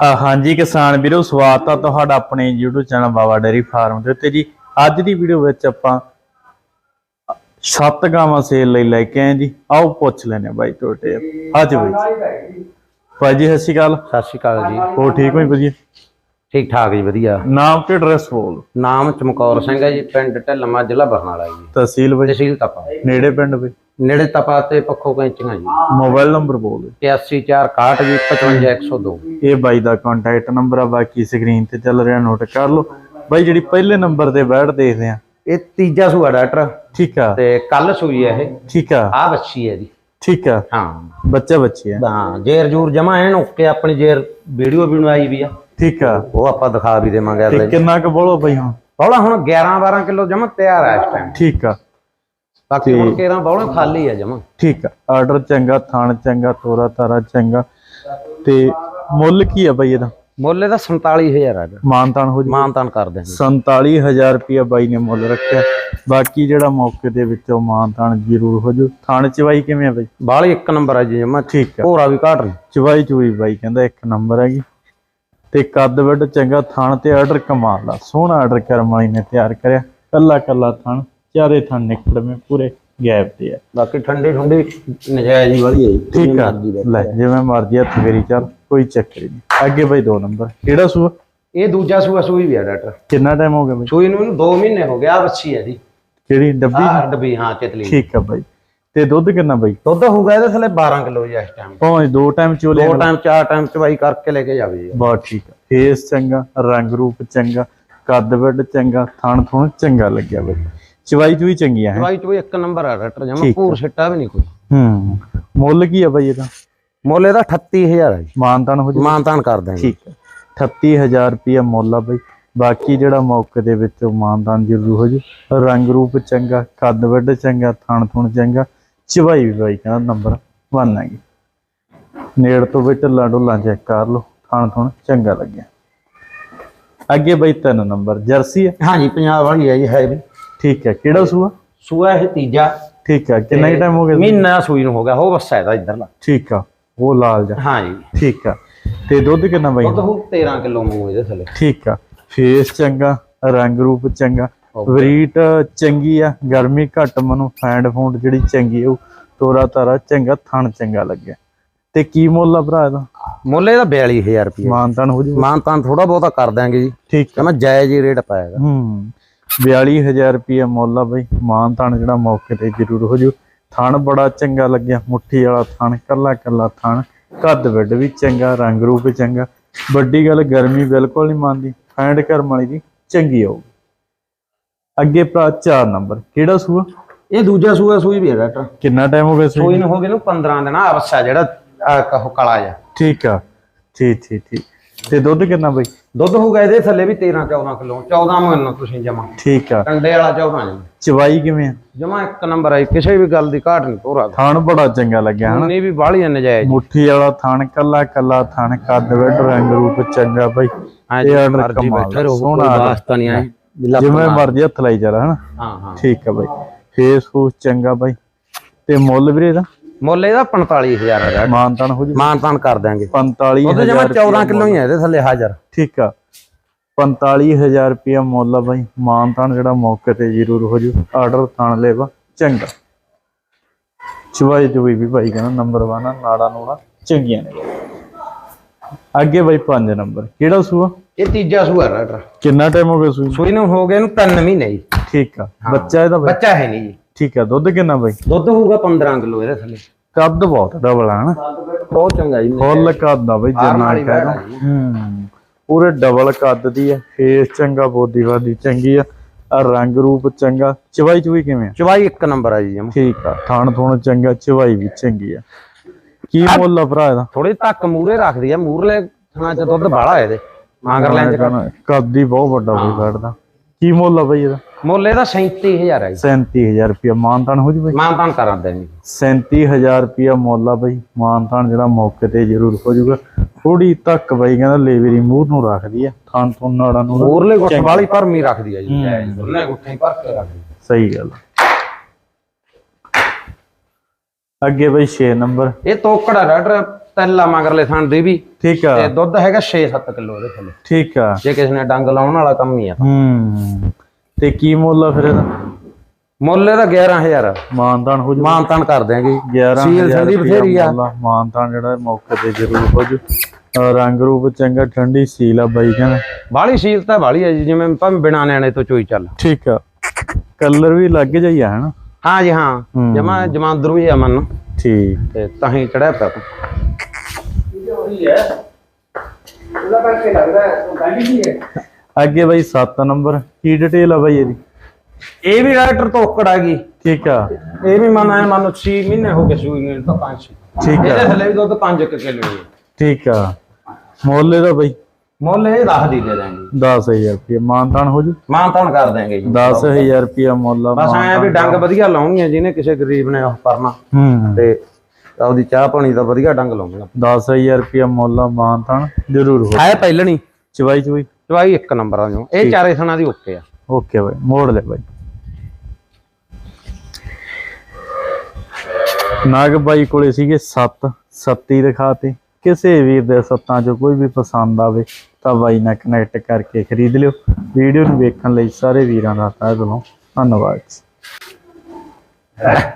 ਹਾਂਜੀ ਕਿਸਾਨ ਵੀਰੋ ਸਵਾਗਤ ਆ ਤੁਹਾਡਾ ਆਪਣੇ YouTube channel Baba dairy farm ਦੇ ਉੱਤੇ ਜੀ। ਅੱਜ ਦੀ ਵੀਡੀਓ ਵਿੱਚ ਆਪਾਂ ਸੱਤ ਗਾਵਾਂ ਸੇਲ ਲਈ ਲੈ ਕੇ ਆਏ ਜੀ। ਆਓ ਪੁੱਛ ਲੈਨੇ ਬਾਈ ਤੁਹਾਡੇ। ਅੱਜ ਬਾਈ ਭਾਈ ਜੀ ਸਤਿ ਸ਼੍ਰੀ ਅਕਾਲ। ਸਤਿ ਸ਼੍ਰੀ ਅਕਾਲ ਜੀ। ਹੋ ਠੀਕ ਹੋ ਜੀ ਵਧੀਆ? ਠੀਕ ਠਾਕ ਜੀ ਵਧੀਆ। ਨਾਮ ਤੇ ਐਡਰੈਸ ਬੋਲ। ਨਾਮ ਚਮਕੌਰ ਸਿੰਘ ਹੈ ਜੀ ਪਿੰਡ ਢੱਲਮਾ ਜ਼ਿਲ੍ਹਾ ਬਰਨਾਲਾ ਜੀ। ਤਹਿਸੀਲ ਬਾਈ? ਤਹਿਸੀਲ ਤਪਾ। ਨੇੜੇ ਪਿੰਡ ਬਾਈ? ਨੇੜੇ ਤਪਾ ਤੇ ਪੱਖੋ ਕੈਂਚੀਆਂ ਜੀ। ਮੋਬਾਈਲ ਨੰਬਰ ਬੋਲ। 8461 ਜੀ 55102 ਇਹ ਬਾਈ ਦਾ ਕੰਟੈਕਟ ਨੰਬਰ ਆ ਬਾਕੀ ਸਕਰੀਨ ਤੇ ਚੱਲ ਰਿਹਾ ਨੋਟ ਕਰ ਲਓ। ਬਾਈ ਜਿਹੜੀ ਪਹਿਲੇ ਨੰਬਰ ਤੇ ਬੈਠ ਦੇਖਦੇ ਆ। ਇਹ ਤੀਜਾ ਸੂਆ ਡਾਕਟਰ। ਠੀਕ ਆ। ਤੇ ਕੱਲ ਸੂਈ ਹੈ ਇਹ। ਠੀਕ ਆ। ਆ ਬੱਚੀ ਹੈ ਜੀ। ਠੀਕ ਆ। ਹਾਂ। ਬੱਚਾ ਬੱਚੀ ਆ। ਹਾਂ ਜੇਰ ਜੂਰ ਜਮਾ ਐਨ ਓਕੇ ਆਪਣੀ ਜੇਰ ਵੀਡੀਓ ਵੀ ਬਣਾਈ ਵੀ ਆ। ਠੀਕ ਆ। ਉਹ ਆਪਾਂ ਦਿਖਾ ਵੀ ਦੇਵਾਂਗੇ ਤੇ ਅਗਲੇ ਕਿੰਨਾ ਕੁ ਬੋਲੋ ਬਈ ਹੁਣ। ਬੌਲਾ ਹੁਣ 11 12 ਕਿਲੋ ਜਮਾ ਤਿਆਰ ਹੈ ਇਸ ਟਾਈਮ ਠੀਕ ਆ। ਬਾਕੀ ਹੁਣ 13 ਬੌਲਾ ਖਾਲੀ ਹੈ ਜਮਾ। ਠੀਕ ਆ। ਆਰਡਰ ਚੰਗਾ ਥਾਣ ਚੰਗਾ ਤੋਰਾ ਤਾਰਾ ਚੰਗਾ। ਤੇ ਮੁੱਲ ਕੀ ਆ ਬਈ ਇਹਦਾ? ਮੁੱਲ ਇਹਦਾ 47000 ਹੈ ਮਾਨਤਾਨ ਹੋ ਜੀ ਮਾਨ ਤਾਨ ਕਰਦੇ ਹਾਂ 47000 ਰੁਪਇਆ ਬਾਈ ਨੇ ਮੁੱਲ ਰੱਖਿਆ। ਬਾਕੀ ਜਿਹੜਾ ਮੌਕੇ ਦੇ ਵਿੱਚੋਂ ਮਾਨਤਾਨ ਜ਼ਰੂਰ ਹੋ ਜੂ। ਥਾਣ ਚਵਾਈ ਕਿਵੇਂ ਆ ਬਈ? ਬਾਲੀ ਇੱਕ ਨੰਬਰ ਹੈ ਜੀ ਜਮਾ। ਠੀਕ ਆ। ਭੋਰਾ ਵੀ ਘਾਟ ਚਵਾਈ ਚੂਈ ਬਾਈ ਕਹਿੰਦਾ ਇੱਕ ਨੰਬਰ ਹੈਗੀ। ਤੇ ਕੱਦ ਵੱਡ ਚੰਗਾ ਥਾਣ ਤੇ ਆਰਡਰ ਕਮਾਲ ਦਾ ਸੋਹਣਾ ਆਰਡਰ ਕਰਮ ਵਾਲੀ ਨੇ ਤਿਆਰ ਕਰਿਆ। ਕੱਲਾ ਕੱਲਾ ਥਾਣ ਚਾਰੇ ਥਾਣ ਨਿਕਲਵੇਂ ਪੂਰੇ ਗੈਪ ਤੇ ਆ। ਬਾਕੀ ਠੰਡੀ ਠੰਡੀ ਨਜਾਇਜ਼ ਹੀ ਵਧੀਆ ਜੀ। ਠੀਕ ਆ। ਲੈ ਜਿਵੇਂ ਮਰਜ਼ੀ ਹੱਥ ਫੇਰੀ ਚੱਲ ਕੋਈ ਚੱਕਰ ਨਹੀਂ। ਅੱਗੇ ਬਾਈ ਦੋ ਨੰਬਰ। ਕਿਹੜਾ ਸੂਆ? ਇਹ ਦੂਜਾ ਸੂਆ ਸੂਈ ਵੀ ਆ ਡਾਕਟਰ। ਕਿੰਨਾ ਟਾਈਮ ਹੋ ਗਿਆ ਬਾਈ? ਸੂਈ ਨੂੰ ਇਹਨੂੰ 2 ਮਹੀਨੇ ਹੋ ਗਿਆ ਬੱਚੀ ਹੈ ਜੀ। ਕਿਹੜੀ? ਡੱਬੀ? ਆਹ ਡੱਬੀ ਹਾਂ ਚਤਲੀ ਠੀਕ ਆ ਬਾਈ। ਤੇ ਦੁੱਧ ਕਿੰਨਾ ਬਾਈ? ਦੁੱਧ ਹੋਊਗਾ ਇਹਦੇ ਥੱਲੇ 12 ਕਿਲੋ ਜੀ ਇਸ ਟਾਈਮ ਪਹੁੰਚ ਦੋ ਟਾਈਮ ਚੋਲੇ ਦੋ ਟਾਈਮ ਚਾਰ ਟਾਈਮ ਚਵਾਈ ਕਰਕੇ ਲੈ ਕੇ ਜਾਵੇ ਜੀ ਬਹੁਤ ਠੀਕ ਆ। ਫੇਸ ਚੰਗਾ ਰੰਗ ਰੂਪ ਚੰਗਾ ਕੱਦ ਵੱਡ ਚੰਗਾ ਥਣ ਥੁਣ ਚੰਗਾ ਲੱਗਿਆ ਬਾਈ। ਚਵਾਈ ਚੂਈ ਚੰਗੀਆਂ ਹੈ? ਚਵਾਈ ਚੋਈ ਇੱਕ ਨੰਬਰ ਆ ਡਾਕਟਰ ਜਮਾ। ਪੂਰ ਸਿੱਟਾ ਵੀ ਨਹੀਂ ਕੋਈ। ਹੂੰ ਮੁੱਲ ਕੀ ਆ ਬਾਈ ਇਹਦਾ? ਮੁੱਲ ਇਹਦਾ 38000 ਹੈ ਜੀ। ਮਾਨਤਾਨ ਹੋ ਜੀ ਮਾਨ ਤਾਨ ਕਰ ਦਾਂਗੇ ਠੀਕ ਹੈ 38000 ਰੁਪਿਆ ਮੁੱਲ ਆ ਬਾਈ। ਬਾਕੀ ਜਿਹੜਾ ਮੌਕੇ ਦੇ ਵਿੱਚ ਮਾਨਦਾਨ ਜ਼ਰੂਰ ਹੋ ਜੂ ਰੰਗ ਰੂਪ ਚੰਗਾ ਕੱਦ ਵੱਡ ਚੰਗਾ ਥਣ ਥੁਣ ਚੰਗਾ ਚਵਾਈ ਵੀ ਬਾਈ ਕਹਿੰਦਾ ਨੰਬਰ 1 ਹੈਗੀ। ਨੇੜ ਤੋਂ ਵੀ ਢੱਲਾ ਢੁੱਲਾ ਚੈੱਕ ਕਰ ਲਓ ਥਣ ਥੁਣ ਚੰਗਾ ਲੱਗਿਆ। ਅੱਗੇ ਬਾਈ ਤਿੰਨ ਨੰਬਰ ਜਰਸੀ ਹੈ ਹਾਂਜੀ ਪੰਜਾਬ ਵਾਲੀ ਹੈ ਜੀ ਹੈ ਵੀ। ਠੀਕ ਹੈ ਕਿਹੜਾ ਸੂਆ? ਸੂਆ ਇਹ ਤੀਜਾ। ਠੀਕ ਹੈ ਕਿੰਨਾ ਟਾਈਮ ਹੋ ਗਿਆ? ਮਹੀਨਾ ਸੂਈ ਨੂੰ ਹੋ ਗਿਆ ਉਹ ਬੱਸਾ ਇਹਦਾ ਇਧਰਲਾ। ਠੀਕ ਆ ਉਹ ਲਾਲ ਜਾ ਹਾਂ ਜੀ ਠੀਕ ਆ ਤੇ ਦੁੱਧ ਕਿੰਨਾ ਬਾਈ? ਦੁੱਧ ਹੋਊ 13 ਕਿਲੋ ਮੂੰਹ ਇਹਦੇ ਥੱਲੇ। ਠੀਕ ਆ ਫੇਸ ਚੰਗਾ ਰੰਗ ਰੂਪ ਚੰਗਾ। ਵਰੀਟ ਚੰਗੀ ਆ ਗਰਮੀ ਘੱਟ ਮਨੂੰ ਫੈਂਡ ਫੂੰਡ ਜਿਹੜੀ ਚੰਗੀ ਉਹ ਤੋਰਾ ਤਾਰਾ ਚੰਗਾ ਥਣ ਚੰਗਾ ਲੱਗਿਆ। ਤੇ ਕੀ ਮੁੱਲ ਆ ਭਰਾ ਇਹਦਾ? ਮੁੱਲ ਇਹਦਾ 42000 ਰੁਪਏ ਮਾਨਤਾਨ ਹੋ ਜੂ। ਮਾਨ ਤਾਨ ਥੋੜਾ ਬਹੁਤਾ ਕਰ ਦਾਂਗੇ ਜੀ। ਠੀਕ ਆ। ਕਹਿੰਦਾ ਜਾਇਜ਼ ਹੀ ਰੇਟ ਪਾਏਗਾ ਹੂੰ 42000 ਰੁਪਏ ਮੁੱਲ ਆ ਬਈ। ਮਾਨਤਾਨ ਜਿਹੜਾ ਮੌਕੇ ਤੇ ਜ਼ਰੂਰ ਹੋ ਜੂ। ਥਣ ਬੜਾ ਚੰਗਾ ਲੱਗਿਆ ਮੁੱਠੀ ਵਾਲਾ ਥਣ ਕੱਲਾ ਕੱਲਾ ਥਣ। ਕੱਦ ਵੱਡ ਵੀ ਚੰਗਾ ਰੰਗ ਰੂਪ ਚੰਗਾ। ਵੱਡੀ ਗੱਲ ਗਰਮੀ ਬਿਲਕੁਲ ਨਹੀਂ ਮੰਨਦੀ। ਫੈਂਡ ਕਰਮ ਵਾਲੀ ਦੀ ਚੰਗੀ ਹੋਊ ਅੱਗੇ ਭਰਾ 4 ਨੰਬਰ। ਕਿਹੜਾ ਸੂਆ? ਇਹ ਦੂਜਾ ਸੂਆ ਸੂਈ ਵੀ ਹੈ ਡਾਕਟਰ ਕਿੰਨਾ ਟਾਈਮ ਹੋ ਗਿਆ ਸੂਈ ਸੂਈ ਨੂੰ? ਹੋ ਗਏ ਨੂੰ 15 ਦਿਨ ਆ ਬੱਸਾ ਜਿਹੜਾ ਆਹ ਕਹੋ ਕਾਲਾ ਜਾ ਠੀਕ ਆ। ਠੀਕ ਠੀਕ ਠੀਕ। ਤੇ ਦੁੱਧ ਕਿੰਨਾ ਬਈ? ਦੁੱਧ ਹੋਊਗਾ ਇਹਦੇ ਥੱਲੇ ਵੀ 13 14 ਕਿਲੋ। 14 ਮੰਨੋ ਤੁਸੀਂ ਜਮਾ। ਠੀਕ ਆ। ਕੰਡੇ ਵਾਲਾ 14 ਜਮਾ ਚਵਾਈ ਕਿਵੇਂ ਆ? ਜਮਾ ਇੱਕ ਨੰਬਰ ਹੈ ਕਿਸੇ ਵੀ ਗੱਲ ਦੀ ਘਾਟ ਨਹੀਂ ਤੋਰਾ ਥਣ ਬੜਾ ਚੰਗਾ ਲੱਗਿਆ ਹਨਾ? ਨਹੀਂ ਵੀ ਬਾਹਲੀ ਨਜਾਇਜ਼। ਮੁੱਠੀ ਵਾਲਾ ਥਣ ਕੱਲਾ ਕੱਲਾ ਥਣ ਕੱਦ ਵੱਡ ਰੰਗ ਰੂਪ ਚੰਗਾ ਬਈ। ਹਾਂ ਇਹ ਆਰਡਰ ਮਰਜ਼ੀ ਕਮਾਲ ਬੈਠੇ ਰਹੋ ਸੋਹਣਾ ਕੋਈ order। ਵਾਸਤਾ ਨਹੀਂ ਆਏ ਜਿਵੇਂ ਮਰਜ਼ੀ ਹੱਥ ਲਾਈ ਚੱਲ ਹਨਾ? ਹਾਂ ਹਾਂ। ਠੀਕ ਆ ਬਈ। ਫੇਸ ਫੂਸ ਚੰਗਾ ਬਈ। ਤੇ ਮੁੱਲ ਵੀਰੇ ਦਾ ਮੁੱਲ ਇਹਦਾ 45000 ਹੈ ਮਾਨਤਾਨ ਹੋ ਜੀ। ਮਾਨ ਤਾਨ ਕਰ ਦਾਂਗੇ 45 ਉਹਦੇ ਜਮਾ 14 ਕਿਲੋ ਹੀ ਹੈ ਇਹਦੇ ਥੱਲੇ ਹਾਜ਼ਰ। ਠੀਕ ਆ। 45000 ਰੁਪਇਆ ਮੁੱਲ ਆ ਬਾਈ। ਮਾਨਤਾਨ ਜਿਹੜਾ ਮੌਕੇ ਤੇ ਜ਼ਰੂਰ ਹੋ ਜੂ। ਆਰਡਰ ਥਾਣ ਲੈਵਾ ਚੰਗਾ। ਚਵਾਈ ਚੁਈ ਵੀ ਭਾਈ ਕਹਿੰਦਾ ਨੰਬਰ 1 ਆ ਨਾੜਾ ਨੂੜਾ ਚੰਗੀਆਂ ਨੇ। ਅੱਗੇ ਬਾਈ 5 ਨੰਬਰ। ਕਿਹੜਾ ਸੂਆ? ਇਹ ਤੀਜਾ ਸੂਆ ਡਾਕਟਰ ਕਿੰਨਾ ਟਾਈਮ ਹੋ ਗਿਆ ਸੂਈ ਸੂਈ ਨੂੰ ਹੋ ਗਏ ਨੂੰ 3 ਮਹੀਨੇ ਜੀ। ਠੀਕ ਆ। ਬੱਚਾ ਇਹਦਾ ਬਾਈ? ਬੱਚਾ ਹੈ ਨਹੀਂ ਜੀ। ਠੀਕ ਆ। ਦੁੱਧ ਕਿੰਨਾ ਬਾਈ? ਦੁੱਧ ਹੋਊਗਾ 15 ਕਿਲੋ ਇਹਦੇ ਥੱਲੇ। ਕੱਦ ਬਹੁਤ ਡਬਲ ਆ ਹਨਾ ਬਹੁਤ ਚੰਗਾ ਜੀ। ਫੁੱਲ ਕੱਦ ਆ ਬਈ ਵਾਲੀ ਕਹਿ ਜੀ। ਹੂੰ। ਪੂਰੇ ਡਬਲ ਕੱਦ ਦੀ ਆ। ਫੇਸ ਚੰਗਾ ਬੋਦੀ ਵਾਦੀ ਚੰਗੀ ਆ। ਆ ਰੰਗ ਰੂਪ ਚੰਗਾ। ਚਵਾਈ ਚੁਈ ਕਿਵੇਂ ਆ? ਚਵਾਈ ਇੱਕ ਨੰਬਰ ਆ ਜੀ ਜਮਾ। ਠੀਕ ਆ। ਥਾਣ ਥੁਣ ਚੰਗਾ ਚਵਾਈ ਵੀ ਚੰਗੀ ਆ। ਕੀ ਮੁੱਲ ਆ ਭਰਾ ਇਹਦਾ? ਥੋੜੀ ਧੱਕ ਮੂਰੇ ਰੱਖਦੀ ਆ। ਮੂਰਲੇ ਥਣਾ ਚ ਦੁੱਧ ਬਾਹਲਾ ਇਹਦੇ। ਮਾਂਗਰ ਲੈਣ ਚ ਕੱਦ ਹੀ ਬਹੁਤ ਵੱਡਾ ਬਈ ਬੈਠਦਾ ਕੀ ਮੁੱਲ ਆ ਬਈ ਇਹਦਾ? ਮੁੱਲ ਇਹਦਾ 37000 ਹੈ ਜੀ। 37000 ਰੁਪਇਆ। ਮਾਨਤਾਨ ਹੋ ਜੀ ਬਈ? ਮਾਨਤਾਨ ਕਰਾਂ ਦੇਣੀ 37000 ਰੁਪਇਆ ਮੁੱਲ ਆ ਬਈ। ਮਾਨਤਾਨ ਜਿਹੜਾ ਮੌਕੇ ਤੇ ਜ਼ਰੂਰ ਹੋ ਜਾਊਗਾ ਥੋੜੀ ਤੱਕ ਬਈ ਕਹਿੰਦਾ ਲੇਵਰੀ ਮੂੰਹ ਨੂੰ ਰੱਖਦੀ ਆ। ਥਾਣ ਤੋਂ ਨਾੜਾਂ ਨੂੰ ਮੂਰਲੇ ਗੁੱਠ ਵਾਲੀ ਭਰਮੀ ਰੱਖਦੀ ਆ ਜੀ। ਦੋਨੇ ਗੁੱਠੇ ਭਰ ਕੇ ਰੱਖਦੀ। ਸਹੀ ਗੱਲ। ਅੱਗੇ ਬਈ 6 ਨੰਬਰ। ਇਹ ਤੋਕੜਾ ਡਾਕਟਰ ਪਹਿਲਾ ਮਗਰਲੇ ਥਣ ਦੀ ਵੀ। ਠੀਕ ਆ। ਤੇ ਦੁੱਧ ਹੈਗਾ 6-7 ਕਿਲੋ ਇਹਦੇ ਥੱਲੇ। ਠੀਕ ਆ। ਜੇ ਕਿਸੇ ਨੇ ਡੰਗ ਲਾਉਣ ਵਾਲਾ ਕੰਮ ਹੀ ਆ। ਹੂੰ। ਤੇ ਕੀ ਮੁੱਲ ਆ ਫਿਰ ਇਹਦਾ? ਮੁੱਲ ਇਹਦਾ 11000 ਮਾਨਦਾਨ ਹੋ ਜੂ। ਮਾਨਤਾਨ ਕਰ ਦਿਆਂਗੇ। 11 ਸੀਲ ਠੰਡੀ ਬਥੇਰੀ ਆ। ਮਾਨਦਾਨ ਜਿਹੜਾ ਮੌਕੇ ਤੇ ਜ਼ਰੂਰ ਹੋ ਜੂ। ਰੰਗ ਰੂਪ ਚੰਗਾ ਠੰਡੀ ਸੀਲ ਆ ਬਾਈ ਕਹਿੰਦਾ। ਬਾਹਲੀ ਸੀਲ ਤਾਂ ਬਾਹਲੀ ਹੈ ਜੀ ਜਿਵੇਂ ਭਾਵੇਂ ਬਿਨਾ ਨਿਆਣੇ ਤੋਂ ਚੋਈ ਚੱਲ। ਠੀਕ ਆ। ਕਲਰ ਵੀ ਲੱਗ ਜਾਈ ਆ ਹਨਾ? ਹਾਂ ਜੀ ਹਾਂ। ਹੂੰ। ਜਮਾ ਜਮਾਂਦਰੂ ਹੀ ਆ ਮਨ। ਠੀਕ। ਤੇ ਤਾਂ ਹੀ ਚੜਿਆ ਪਿਆ। ਅੱਗੇ ਬਾਈ 7 ਨੰਬਰ ਕੀ ਡਿਟੇਲ ਆ ਬਾਈ ਇਹਦੀ? ਇਹ ਵੀ ਰਾਈਟਰ ਤੋਂ ਔਕੜ ਆ ਗਈ। ਠੀਕ ਆ। ਇਹ ਵੀ ਮਨ ਆਇਆ ਮਨ 6 ਮਹੀਨੇ ਹੋ ਗਏ ਸੂਈ ਨੂੰ ਤਾਂ 5 ਠੀਕ ਇਹਦੇ ਆ ਥੱਲੇ ਵੀ ਦੁੱਧ 5 ਕਿਲੋ ਹੈ ਠੀਕ ਆ। ਮੁੱਲ ਇਹਦਾ ਬਾਈ? ਮੁੱਲ ਇਹ ਦੱਸ ਦੀ ਦੇ ਦਾਂਗੇ। 10000 ਰੁਪਏ ਮਾਨਦਾਨ ਹੋ ਜੂ? ਮਾਨਤਾਨ ਕਰ ਦਿਆਂਗੇ ਜੀ। 10000 ਰੁਪਏ ਮੁੱਲ ਆ ਬਸ ਐ ਵੀ ਡੰਗ ਵਧੀਆ ਲਾਉਣੀਆਂ ਜਿਹਨੇ ਕਿਸੇ ਗਰੀਬ ਨੇ ਉਹ ਕਰਨਾ। ਹੂੰ। ਤੇ ਆਪਦੀ ਚਾਹ ਪਾਣੀ ਦਾ ਵਧੀਆ ਡੰਗ ਲਾਉਂਗਾ 10000 ਰੁਪਏ ਮੁੱਲ ਆ ਮਾਨਦਾਨ ਜ਼ਰੂਰ ਹੋ ਹੈ ਪਹਿਲਣੀ ਚਵਾਈ ਚਵਾਈ? ਚਵਾਈ ਇੱਕ ਨੰਬਰ ਆ ਜੋ ਇਹ ਚਾਰੇ ਥਣਾ ਦੀ ਓਕੇ ਆ। ਓਕੇ ਬਾਈ ਮੋੜ ਲੈ ਬਾਈ। ਨਾਗ ਬਾਈ ਕੋਲੇ ਸੀਗੇ 7 ਸੱਤੀ ਦਿਖਾਤੇ। ਕਿਸੇ ਵੀਰ ਦੇ ਸੱਤਾਂ ਚੋਂ ਕੋਈ ਵੀ ਪਸੰਦ ਆਵੇ ਤਾਂ ਬਾਈ ਨਾਲ ਕਨੈਕਟ ਕਰਕੇ ਖਰੀਦ ਲਿਓ। ਵੀਡੀਓ ਨੂੰ ਵੇਖਣ ਲਈ ਸਾਰੇ ਵੀਰਾਂ ਦਾ ਤਹਿ ਦਿਲੋਂ। ਧੰਨਵਾਦ।